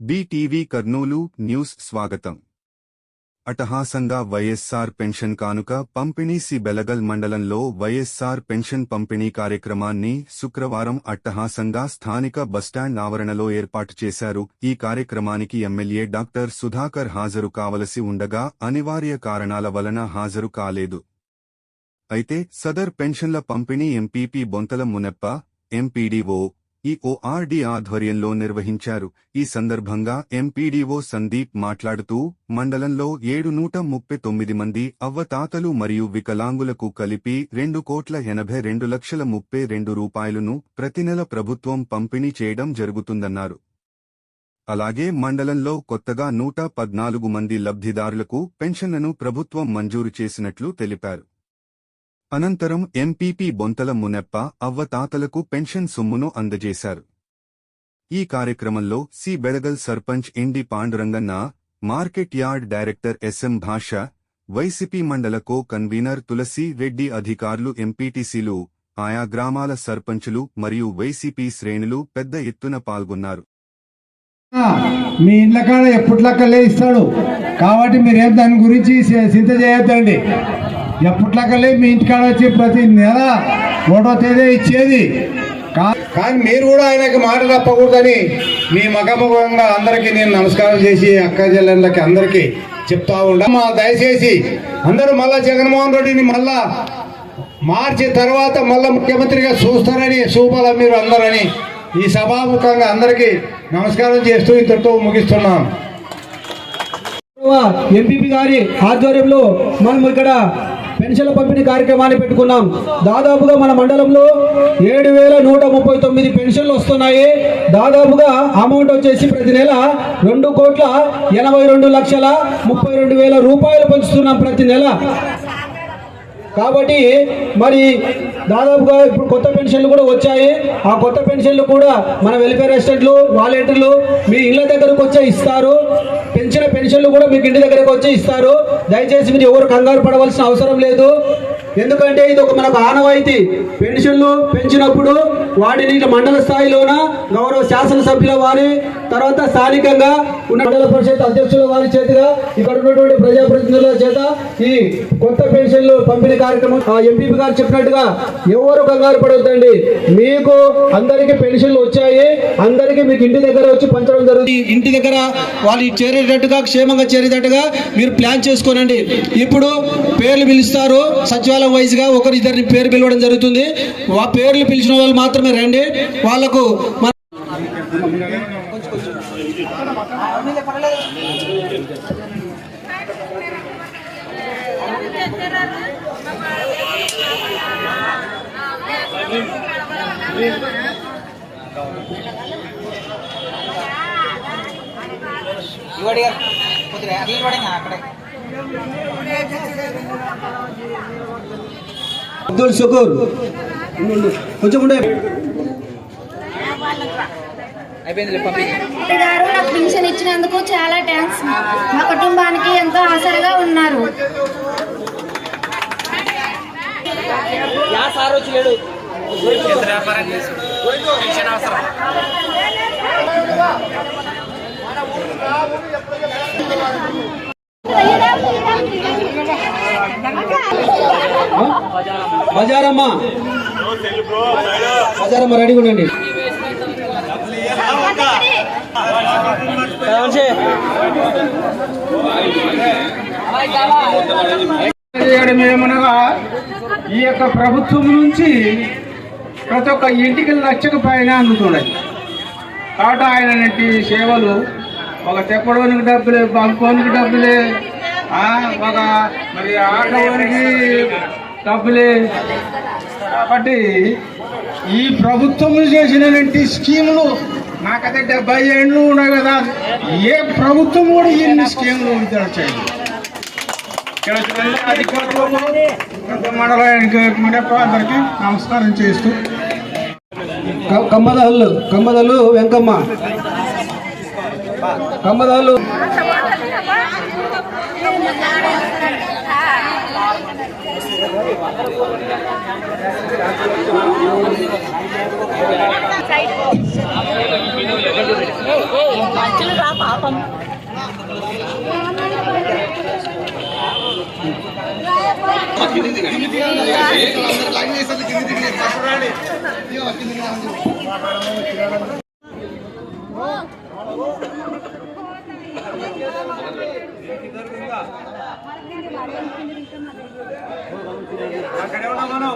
BTV Kurnool news స్వాగతం. అటహాసంగా YSR pension కానుక పంపిణీ సి బెలగల్ మండలంలో వైఎస్సార్ పెన్షన్ పంపిణీ కార్యక్రమాన్ని శుక్రవారం అట్టహాసంగా స్థానిక బస్టాండ్ ఆవరణలో ఏర్పాటు చేశారు. ఈ కార్యక్రమానికి ఎమ్మెల్యే డాక్టర్ సుధాకర్ హాజరు కావలసి ఉండగా అనివార్య కారణాల వలన హాజరు కాలేదు. అయితే సదర్ పెన్షన్ల పంపిణీ MPP Bonthala Muneppa MPDO EORD ఆధ్వర్యంలో నిర్వహించారు. ఈ సందర్భంగా ఎంపీడీఓ సందీప్ మాట్లాడుతూ మండలంలో ఏడు నూట ముప్పై తొమ్మిది మంది అవ్వతాతలు మరియు వికలాంగులకు కలిపి రెండు కోట్ల ఎనభై రెండు లక్షల ముప్పై రెండు రూపాయలను ప్రతి నెల ప్రభుత్వం పంపిణీ చేయడం జరుగుతుందన్నారు. అలాగే మండలంలో కొత్తగా నూట పద్నాలుగు మంది లబ్ధిదారులకు పెన్షన్లను ప్రభుత్వం మంజూరు చేసినట్లు తెలిపారు. అనంతరం ఎంపీపీ బొంతల మునెప్ప అవ్వతాతలకు పెన్షన్ సొమ్మును అందజేశారు. ఈ కార్యక్రమంలో సి బెడగల్ సర్పంచ్ ఇండి Panduranganna market yard director SM Basha YCP మండల కో కన్వీనర్ తులసి రెడ్డి అధికారులు ఎంపీటీసీలు ఆయా గ్రామాల సర్పంచులు మరియు వైసీపీ శ్రేణులు పెద్ద ఎత్తున పాల్గొన్నారు. మీ ఇండ్ల కాడ ఎప్పటిలక్కలే ఇస్తాడు. కాబట్టి మీరేం దాని గురించి చింత చేయొద్దండి. ఎప్పటిలక్కలే మీ ఇంటికాడ వచ్చి ప్రతి నెల ఒకటో తేదీ ఇచ్చేది. కానీ మీరు కూడా ఆయనకి మాట తప్పకూడదని మీ మగముఖంగా అందరికీ నేను నమస్కారం చేసి అక్క చెల్లెళ్ళకి అందరికీ చెప్తా ఉండా మా దయచేసి అందరూ మళ్ళా జగన్మోహన్ రెడ్డిని మళ్ళా మార్చి తర్వాత మళ్ళా ముఖ్యమంత్రిగా చూస్తారని చూపాల మీరు అందరని ఈ సభాముఖంగా అందరికీ నమస్కారం చేస్తూ ఇంతటితో ముగిస్తున్నాం. ఎంపీపీ గారి ఆధ్వర్యంలో మనం ఇక్కడ పెన్షన్ల పంపిణీ కార్యక్రమాన్ని పెట్టుకున్నాం. దాదాపుగా మన మండలంలో ఏడు వేల నూట ముప్పై తొమ్మిది పెన్షన్లు వస్తున్నాయి. దాదాపుగా అమౌంట్ వచ్చేసి ప్రతి నెల రెండు కోట్ల ఎనభై రెండు లక్షల ముప్పై రెండు వేల రూపాయలు పంచుతున్నాం ప్రతి నెల. కాబట్టి మరి దాదాపుగా ఇప్పుడు కొత్త పెన్షన్లు కూడా వచ్చాయి. ఆ కొత్త పెన్షన్లు కూడా మన వెల్ఫేర్ అసిస్టెంట్లు వాలంటీర్లు మీ ఇళ్ళ దగ్గరకు వచ్చే ఇస్తారు. పెంచిన పెన్షన్లు కూడా మీకు ఇంటి దగ్గరకు వచ్చి ఇస్తారు. దయచేసి మీరు ఎవరు కంగారు పడవలసిన అవసరం లేదు. ఎందుకంటే ఇది ఒక మనకు ఆనవాయితీ. పెన్షన్లు పెంచినప్పుడు వాటిని మండల స్థాయిలోన గౌరవ శాసనసభ్యుల వారి తర్వాత స్థానికంగా ఉన్న మండల పరిషత్ అధ్యక్షుల వారి చేతిగా ఇక్కడ ఉన్నటువంటి ప్రజాప్రతినిధుల చేత ఈ కొత్త పెన్షన్లు పంపిణీ కార్యక్రమం ఆ ఎంపీపీ గారు చెప్పినట్టుగా ఎవరు కంగారు పడవద్దండి మీకు అందరికీ పెన్షన్లు వచ్చాయి. అందరికీ మీకు ఇంటి దగ్గర వచ్చి పంచడం జరుగుతుంది. ఇంటి దగ్గర వాళ్ళు చేరేటట్టుగా క్షేమంగా చేరేటట్టుగా మీరు ప్లాన్ చేసుకోనండి. ఇప్పుడు పేర్లు పిలుస్తారు సచివాలయం వైజ్గా ఒకరు ఇద్దరిని పేరు పిలవడం జరుగుతుంది. వా పేర్లు పిలిచిన వాళ్ళు మాత్రమే రండి. వాళ్ళకు ఇవాడిగా కొద్దిగా అట్లా అక్కడే. అబ్దుల్ షకూర్. కొంచెం ఉండే. గారు నాకు పెన్షన్ ఇచ్చినందుకు చాలా థ్యాంక్స్ మా కుటుంబానికి ఎంతో ఆసరగా ఉన్నారు. యా బజారమ్మ. బజారమ్మ రెడీగా ఉండండి. చేయడం ఏమనగా ఈ యొక్క ప్రభుత్వం నుంచి ప్రతి ఒక్క ఇంటికి లక్షకు పైన అందుతున్నాయి కాబట్టి ఆయన నుండి సేవలు ఒక తెప్పడానికి డబ్బులే పంపుకోనికి డబ్బులే ఒక మరి ఆటోనికి డబ్బులే కాబట్టి ఈ ప్రభుత్వం చేసినటువంటి స్కీములు నాకైతే డెబ్బై ఏళ్ళు ఉన్నాయి కదా. ఏ ప్రభుత్వం కూడా ఎన్ని స్కీములు విడుదల చేయలేదు ఇక్కడ నమస్కారం చేస్తూ. కమ్మదల్లు కమ్మదల్లు వెంకమ్మ. కమ్మదహల్లు సైడ్ అక్కడే ఉన్నాం మనం